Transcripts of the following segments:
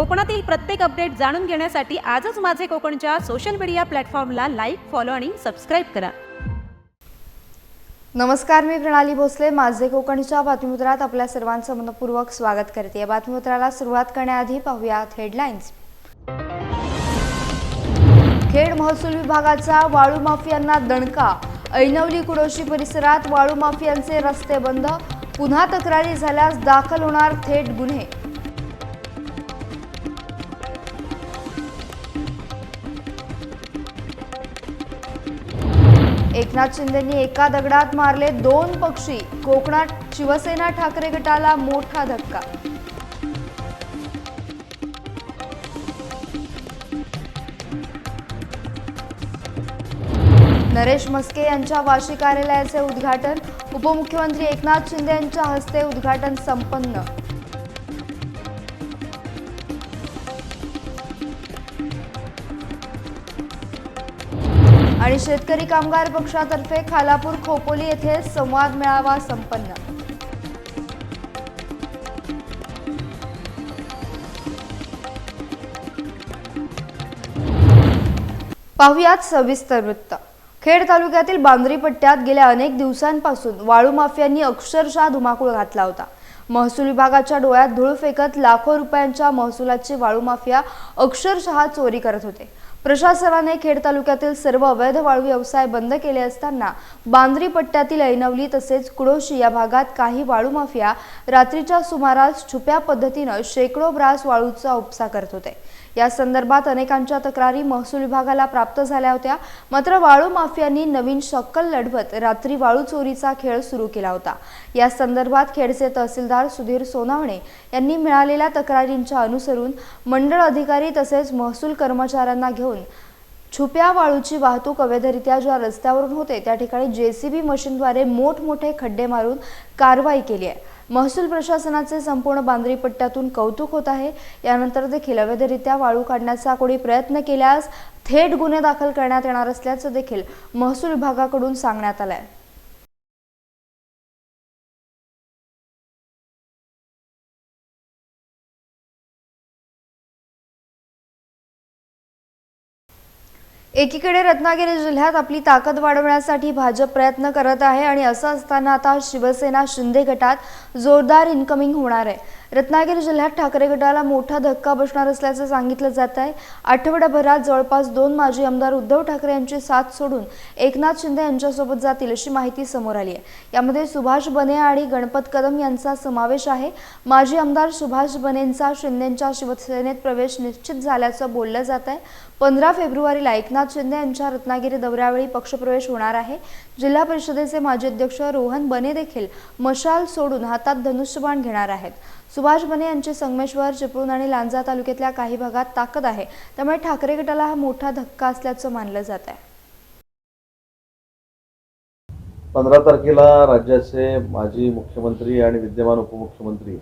कोकणातील प्रत्येक अपडेट जाणून घेण्यासाठी आजच माझे कोकणच्या सोशल मीडिया प्लॅटफॉर्मला लाईक फॉलो आणि सबस्क्राईब करा. नमस्कार मी प्रणाली भोसले. माझे कोकणच्या बातमीपत्रात आपल्या सर्वांचं मनपूर्वक स्वागत करते. या बातमीपत्राला सुरुवात करण्याआधी पाहूयात हेडलाईन्स खेड महसूल विभागाचा वाळू माफियांना दणका. ऐनवली कुडोशी परिसरात वाळू माफियांचे रस्ते बंद. पुन्हा तक्रारी झाल्यास दाखल होणार थेट गुन्हे. एकनाथ शिंदेंनी एका दगडात मारले दोन पक्षी. कोकणात शिवसेना ठाकरे गटाला मोठा धक्का. नरेश मस्के यांच्या वाशी कार्यालयाचे उद्घाटन. उपमुख्यमंत्री एकनाथ शिंदे यांच्या हस्ते उद्घाटन संपन्न. आणि शेतकरी कामगार पक्षातर्फे खालापूर खोपोली येथे संवाद मेळावा संपन्न. पाहुयात सविस्तर वृत्त. खेड तालुक्यातील बांद्री पट्ट्यात गेल्या अनेक दिवसांपासून वाळू माफियांनी अक्षरशः धुमाकूळ घातला होता. महसूल विभागाच्या डोळ्यात धूळ फेकत लाखो रुपयांच्या महसुलाची वाळू माफिया अक्षरशः चोरी करत होते. प्रशासनाने खेड तालुक्यातील सर्व अवैध वाळू व्यवसाय बंद केले असताना बांद्री पट्ट्यातील ऐनवली तसेच कुडोशी या भागात काही वाळू माफिया रात्रीच्या सुमारास छुप्या पद्धतीनं शेकडो ब्रास वाळूचा उपसा करत होते. या संदर्भात अनेकांच्या तक्रारी महसूल विभागाला प्राप्त झाल्या होत्या. मात्र वाळू माफियांनी नवीन शक्कल लढवत रात्री वाळू चोरीचा खेळ सुरू केला होता. या संदर्भात खेडचे तहसीलदार सुधीर सोनावणे यांनी मिळालेल्या तक्रारींच्या अनुसरून मंडळ अधिकारी तसेच महसूल कर्मचाऱ्यांना घेऊन छुप्या वाळूची वाहतूक अवैधरित्या ज्या रस्त्यावरून होते त्या ठिकाणी जेसीबी मशीनद्वारे मोठमोठे खड्डे मारून कारवाई केली आहे. महसूल प्रशासनाचे संपूर्ण बांद्री पट्ट्यातून कौतुक होत आहे. यानंतर देखील अवैधरित्या वाळू काढण्याचा कोणी प्रयत्न केल्यास थेट गुन्हे दाखल करण्यात येणार असल्याचं देखील महसूल विभागाकडून सांगण्यात आलं आहे एकीकडे रत्नागिरी जिल्ह्यात आपली ताकद वाढवण्यासाठी भाजप प्रयत्न करत आहे आणि असं असताना आता शिवसेना शिंदे गटात जोरदार इन्कमिंग होणार आहे. रत्नागिरी जिल्ह्यात ठाकरे गटाला मोठा धक्का बसणार असल्याचं सांगितलं जात आहे. आठवड्याभरात जवळपास दोन माजी आमदार उद्धव ठाकरे यांची साथ सोडून एकनाथ शिंदे यांच्यासोबत जातील अशी माहिती समोर आली आहे. यामध्ये सुभाष बने आणि गणपत कदम यांचा समावेश आहे. माजी आमदार सुभाष बनेंचा शिंदेंच्या शिवसेनेत प्रवेश निश्चित झाल्याचं बोललं जात आहे. पंधरा फेब्रुवारीला एकनाथ शिंदे यांच्या रत्नागिरी दौऱ्यावेळी पक्षप्रवेश होणार आहे. जिल्हा परिषदेचे माजी अध्यक्ष रोहन बने देखील मशाल सोडून हातात धनुष्यबाण घेणार आहेत. सुभाष बने यांची संगमेश्वर चिपळूण आणि लांजा तालुक्यातल्या काही भागात ताकद आहे. त्यामुळे ठाकरे गटाला हा मोठा धक्का असल्याचं मानलं जात आहे. पंधरा तारखेला राज्याचे माजी मुख्यमंत्री आणि विद्यमान उपमुख्यमंत्री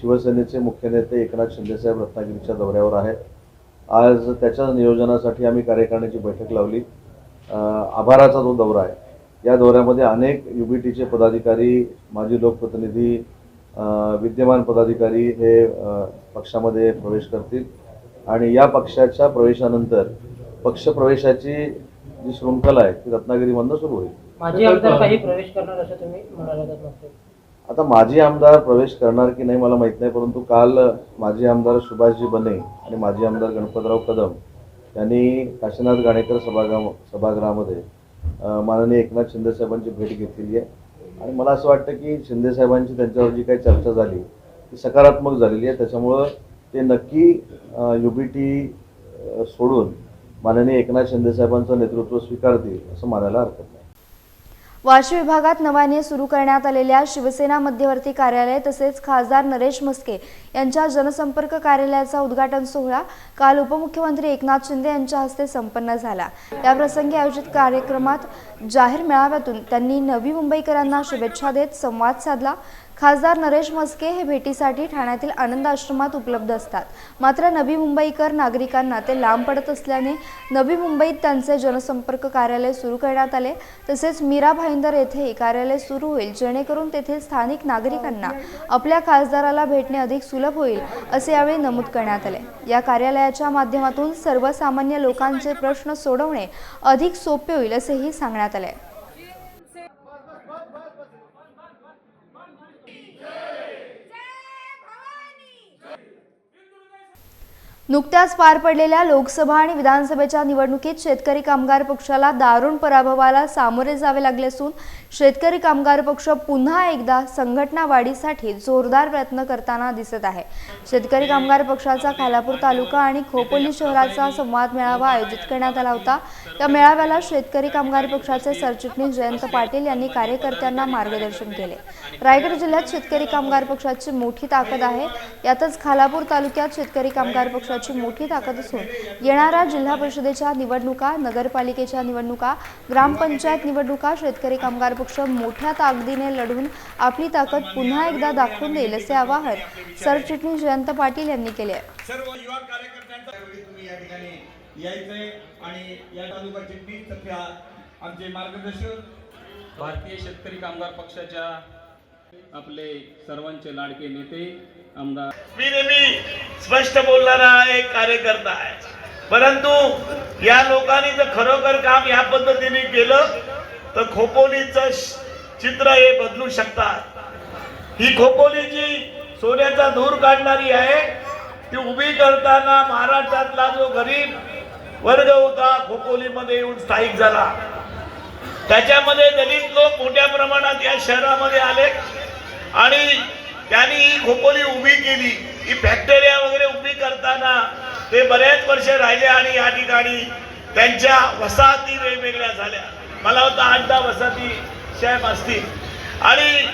शिवसेनेचे मुख्य नेते एकनाथ शिंदेसाहेब रत्नागिरीच्या दौऱ्यावर आहेत. आज त्याच्या नियोजनासाठी आम्ही कार्यकारिणीची बैठक लावली. आभाराचा जो दौरा आहे या दौऱ्यामध्ये अनेक यू बी टीचे पदाधिकारी माजी लोकप्रतिनिधी विद्यमान पदाधिकारी हे पक्षामध्ये प्रवेश करतील. आणि या पक्षाच्या प्रवेशानंतर पक्षप्रवेशाची जी शृंखला आहे ती रत्नागिरीमधनं सुरू होईल. माझी आमदार काही प्रवेश करणार असं तुम्ही म्हणाला आता माजी आमदार प्रवेश करणार की नाही मला माहीत नाही परंतु काल माजी आमदार सुभाषजी बने आणि माजी आमदार गणपतराव कदम यांनी काशीनाथ गाणेकर सभागृह सभागृहामध्ये माननीय एकनाथ शिंदेसाहेबांची भेट घेतलेली आहे. आणि मला असं वाटतं की शिंदेसाहेबांची त्यांच्यावर जी काही चर्चा झाली ती सकारात्मक झालेली आहे. त्याच्यामुळं ते नक्की यू बी टी सोडून माननीय एकनाथ शिंदेसाहेबांचं नेतृत्व स्वीकारतील असं मानायला हरकत नाही. वाशी विभागात नव्याने सुरू करण्यात आलेल्या शिवसेना मध्यवर्ती कार्यालय तसेच खासदार नरेश मस्के यांच्या जनसंपर्क कार्यालयाचा उद्घाटन सोहळा काल उपमुख्यमंत्री एकनाथ शिंदे यांच्या हस्ते संपन्न झाला. याप्रसंगी आयोजित कार्यक्रमात जाहीर मेळाव्यातून त्यांनी नवी मुंबईकरांना शुभेच्छा देत संवाद साधला. खासदार नरेश मस्के हे भेटीसाठी ठाण्यातील आनंद आश्रमात उपलब्ध असतात. मात्र नवी मुंबईकर नागरिकांना ते लांब पडत असल्याने नवी मुंबईत त्यांचे जनसंपर्क कार्यालय सुरू करण्यात आले. तसेच मीरा भाईंदर येथे कार्यालय सुरू होईल जेणेकरून तेथील स्थानिक नागरिकांना आपल्या खासदाराला भेटणे अधिक सुलभ होईल असे यावेळी नमूद करण्यात आले. या कार्यालयाच्या माध्यमातून सर्वसामान्य लोकांचे प्रश्न सोडवणे अधिक सोपे होईल असेही सांगण्यात आले. नुकत्याच पार पडलेल्या लोकसभा आणि विधानसभेच्या निवडणुकीत शेतकरी कामगार पक्षाला दारुण पराभवाला सामोरे जावे लागले असून शेतकरी कामगार पक्ष पुन्हा एकदा संघटना वाढीसाठी जोरदार प्रयत्न करताना दिसत आहे. शेतकरी कामगार पक्षाचा खालापूर तालुका आणि खोपोली शहराचा संवाद मेळावा आयोजित करण्यात आला होता. या मेळाव्याला शेतकरी कामगार पक्षाचे सरचिटणीस जयंत पाटील यांनी कार्यकर्त्यांना मार्गदर्शन केले. रायगड जिल्ह्यात शेतकरी कामगार पक्षाची मोठी ताकद आहे. यातच खालापूर तालुक्यात शेतकरी कामगार पक्षाची मोठी ताकद असून येणाऱ्या जिल्हा परिषदेच्या निवडणुका नगरपालिकेच्या निवडणुका ग्रामपंचायत निवडणुका शेतकरी कामगार पक्ष मोठ्या ताकदीने लढून आपली ताकद पुन्हा एकदा दाखवून देईल असे आवाहन सरचिटणीस जयंत पाटील यांनी केले आहे. सर्व युवा कार्यकर्त्यांचा वेळी तुम्ही या ठिकाणी यायचंय आणि या तालुक्याचे तीन सध्या आमचे मार्गदर्शक. भारतीय शेतकरी कामगार पक्षाच्या आपले सर्वांचे लाडके नेते आमदार. मी नेहमी स्पष्ट बोलणारा एक कार्यकर्ता आहे. परंतु या लोकांनी जर खरोखर काम या पद्धतीने केलं तर खोपोलीचं चित्र हे बदलू शकतात. ही खोपोलीची सोन्याचा धूर काढणारी आहे. ती उभी करताना महाराष्ट्रातला जो गरीब वर्ग होता खोपोलीमध्ये येऊन स्थायिक झाला. त्याच्यामध्ये दलित लोक मोठ्या प्रमाणात या शहरामध्ये आले. आणि त्यांनी ही खोपोली उभी केली ही फॅक्टऱ्या वगैरे उभी करताना ते बरेच वर्ष राहिले आणि या ठिकाणी त्यांच्या वसाहती वेगवेगळ्या झाल्या. मला वाटतं आठ दहा वसाहती शॅम असतील. आणि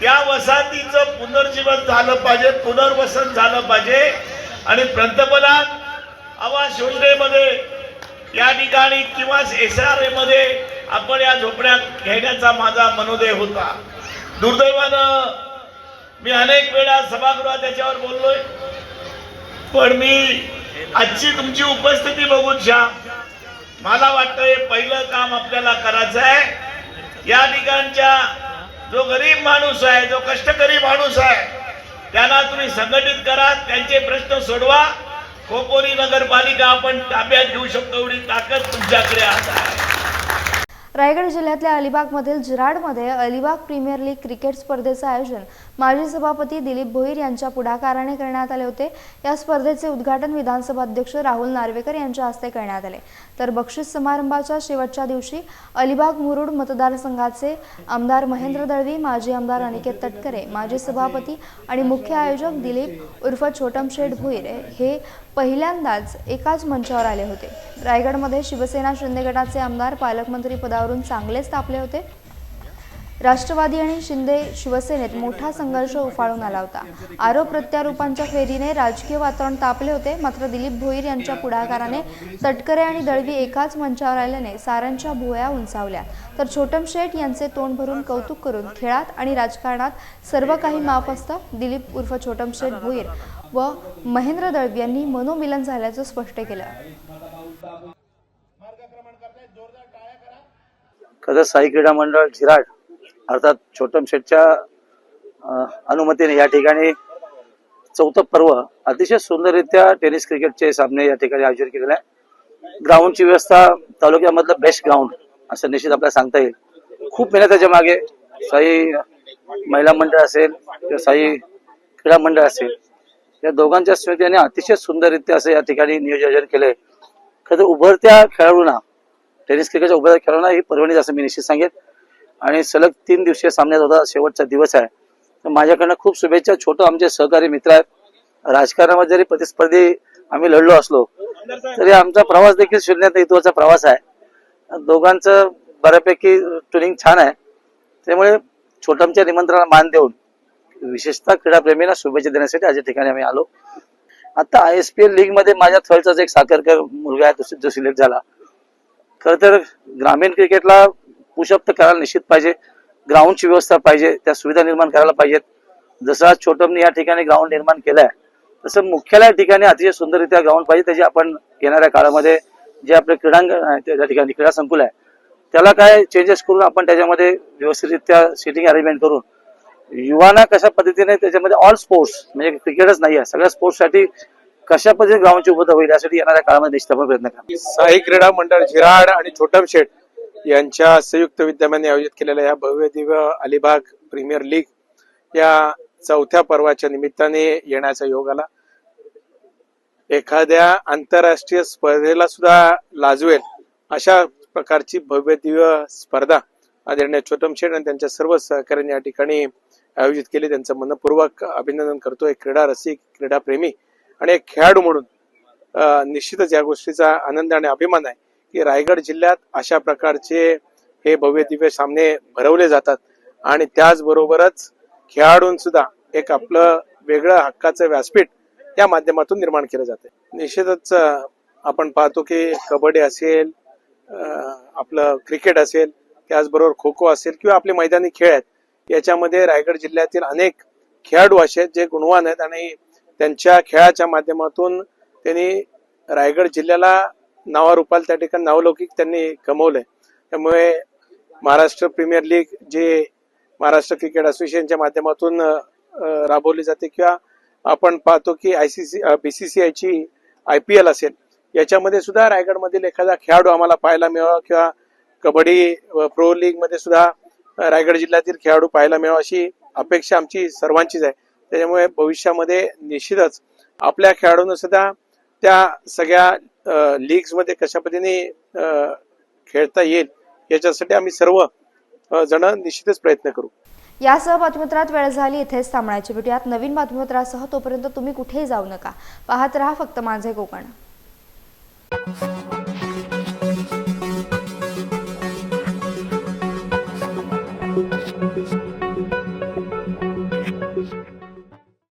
त्या वसाहतीचं पुनर्जीवन झालं पाहिजे पुनर्वसन झालं पाहिजे. आणि पंतप्रधान आवास योजनेमध्ये या ठिकाणी किंवा एस आरमध्ये आपण या झोपड्यात घेण्याचा माझा मनोदय होता. दुर्दैवानं मी अनेक वेळा सभागृहात त्याच्यावर बोललोय. पण मी आजची तुमची उपस्थिती बघून श्याम मला वाटतं हे पहिलं काम आपल्याला करायचं आहे. या ठिकाणच्या जो गरीब माणूस आहे जो कष्टकरी माणूस आहे त्यांना तुम्ही संघटित करा त्यांचे प्रश्न सोडवा. खोपोरी नगरपालिका आपण ताब्यात घेऊ शकतो एवढी ताकद तुमच्याकडे आज आहे. रायगड जिल्ह्यातल्या अलिबागमधील जिराडमध्ये अलिबाग प्रीमियर लीग क्रिकेट स्पर्धेचं आयोजन माजी सभापती दिलीप भोईर यांच्या पुढाकाराने करण्यात आले होते. या स्पर्धेचे उद्घाटन विधानसभा अध्यक्ष राहुल नार्वेकर यांच्या हस्ते करण्यात आले. तर बक्षीस समारंभाच्या शेवटच्या दिवशी अलिबाग मुरुड मतदारसंघाचे आमदार महेंद्र दळवी माजी आमदार अनिकेत तटकरे माजी सभापती आणि मुख्य आयोजक दिलीप उर्फ छोटम शेठ भोईर हे पहिल्यांदाच एकाच मंचावर आले होते. रायगडमध्ये शिवसेना शिंदे गटाचे आमदार पालकमंत्री पदावरून चांगलेच तापले होते. राष्ट्रवादी आणि शिंदे शिवसेनेत मोठा संघर्ष उफाळून आला होता. आरोप प्रत्यारोपांच्या फेरीने राजकीय वातावरण तापले होते. मात्र दिलीप भोईर यांच्या पुढाकाराने तटकरे आणि दळवी एकाच मंचावर आल्याने सारांच्या भुया उंचावल्या. तर छोटम शेठ यांचे तोंड भरून कौतुक करून खेळात आणि राजकारणात सर्व काही माफ असतं दिलीप उर्फ छोटम शेठ भोईर व महेंद्र दळवी यांनी मनोमिलन झाल्याचं स्पष्ट केलं. कदा साई क्रीडा मंडळ झिराट अर्थात छोटम शेठच्या अनुमतीने या ठिकाणी चौथं पर्व अतिशय सुंदररित्या टेनिस क्रिकेटचे सामने या ठिकाणी आयोजित केलेले आहे ग्राउंडची व्यवस्था तालुक्यामधलं बेस्ट ग्राउंड असं निश्चित आपल्याला सांगता येईल. खूप मेहनताच्या मागे. साई महिला मंडळ असेल किंवा साई क्रीडा मंडळ असेल या दोघांच्या समितीने अतिशय सुंदररित्या असं या ठिकाणी नियोजन केलंय. खरं तर उभरत्या खेळाडूंना टेनिस क्रिकेटच्या उभ्या खेळाडूंना ही पर्वणी असं मी निश्चित सांगेन. आणि सलग तीन दिवसीय सामन्यात होता शेवटचा दिवस आहे. तर माझ्याकडनं खूप शुभेच्छा. छोटं आमचे सहकारी मित्र आहेत. राजकारणामध्ये जरी प्रतिस्पर्धी आम्ही लढलो असलो तरी आमचा प्रवास देखील शून्य नेतृत्वाचा प्रवास आहे. दोघांचं बऱ्यापैकी ट्युनिंग छान आहे. त्यामुळे छोटमच्या निमंत्रणाला मान देऊन विशेषतः क्रीडाप्रेमींना शुभेच्छा देण्यासाठी आज या ठिकाणी आम्ही आलो. आता आय एस पी एल लीगमध्ये माझ्या थर्डचाच एक साखरकर मुलगा आहे तो- जो सिलेक्ट झाला. खर तर ग्रामीण क्रिकेटला पुशअप तर करायला निश्चित पाहिजे. ग्राउंडची व्यवस्था पाहिजे. त्या सुविधा निर्माण करायला पाहिजेत. जसं आज या ठिकाणी ग्राउंड निर्माण केलंय तसं मुख्यालय या ठिकाणी अतिशय सुंदररित्या ग्राउंड पाहिजे. त्याची आपण येणाऱ्या काळामध्ये जे आपले क्रीडांगण आहे त्या ठिकाणी क्रीडा संकुल आहे त्याला काय चेंजेस करून आपण त्याच्यामध्ये व्यवस्थितरित्या सिटिंग अरेंजमेंट करून युवांना कशा पद्धतीने त्याच्यामध्ये ऑल स्पोर्ट्स म्हणजे क्रिकेटच नाही आहे सगळ्या स्पोर्ट्ससाठी कशा पद्धतीने ग्राउंडची उपलब्ध होईल यासाठी येणाऱ्या काळामध्ये निश्चित प्रयत्न करा साई क्रीडा मंडळ झिराड आणि छोटम शेठ यांच्या संयुक्त विद्यमाने आयोजित केलेल्या या भव्य दिव्य अलिबाग प्रीमियर लीग या चौथ्या पर्वाच्या निमित्ताने येण्याचा योग आला. एखाद्या आंतरराष्ट्रीय स्पर्धेला सुद्धा लाजवेल अशा प्रकारची भव्य दिव्य स्पर्धा आदरणीय छोटम शेठ आणि त्यांच्या सर्व सहकार्यांनी या ठिकाणी आयोजित केली. त्यांचं मनपूर्वक अभिनंदन करतो. एक क्रीडा रसिक क्रीडा प्रेमी आणि एक खेळाडू म्हणून निश्चितच या गोष्टीचा आनंद आणि अभिमान आहे. की रायगड जिल्ह्यात अशा प्रकारचे हे भव्य दिव्य सामने भरवले जातात. आणि त्याचबरोबरच खेळाडूं सुद्धा एक आपलं वेगळं हक्काचं व्यासपीठ त्या माध्यमातून निर्माण केलं जाते. निश्चितच आपण पाहतो की कबड्डी असेल आपलं क्रिकेट असेल त्याचबरोबर खो खो असेल किंवा आपले मैदानी खेळ आहेत याच्यामध्ये रायगड जिल्ह्यातील अनेक खेळाडू असे आहेत जे गुणवान आहेत आणि त्यांच्या खेळाच्या माध्यमातून त्यांनी रायगड जिल्ह्याला नावारूपाल त्या ठिकाणी नावलौकिक त्यांनी कमवलंय. त्यामुळे महाराष्ट्र प्रीमियर लीग जे महाराष्ट्र क्रिकेट असोसिएशनच्या माध्यमातून राबवली जाते किंवा आपण पाहतो की आयसीसी बीसीसीआयची आय पी एल असेल याच्यामध्ये सुद्धा रायगडमधील एखादा खेळाडू आम्हाला पाहायला मिळावा किंवा कबड्डी प्रो लीगमध्ये सुद्धा रायगड जिल्ह्यातील खेळाडू पाहायला मिळावा अशी अपेक्षा आमची सर्वांचीच आहे. त्याच्यामुळे भविष्यामध्ये निश्चितच आपल्या खेळाडूंना सुद्धा त्या सगळ्या लीग्समध्ये कशा पद्धतीने खेळता येईल याच्यासाठी आम्ही सर्व जण निश्चितच प्रयत्न करू. यासह बातमीपत्रात वेळ झाली इथेच थांबण्याची भेटूयात. नवीन बातमीपत्रासह तोपर्यंत तुम्ही कुठेही जाऊ नका. पाहत राहा फक्त माझे कोकण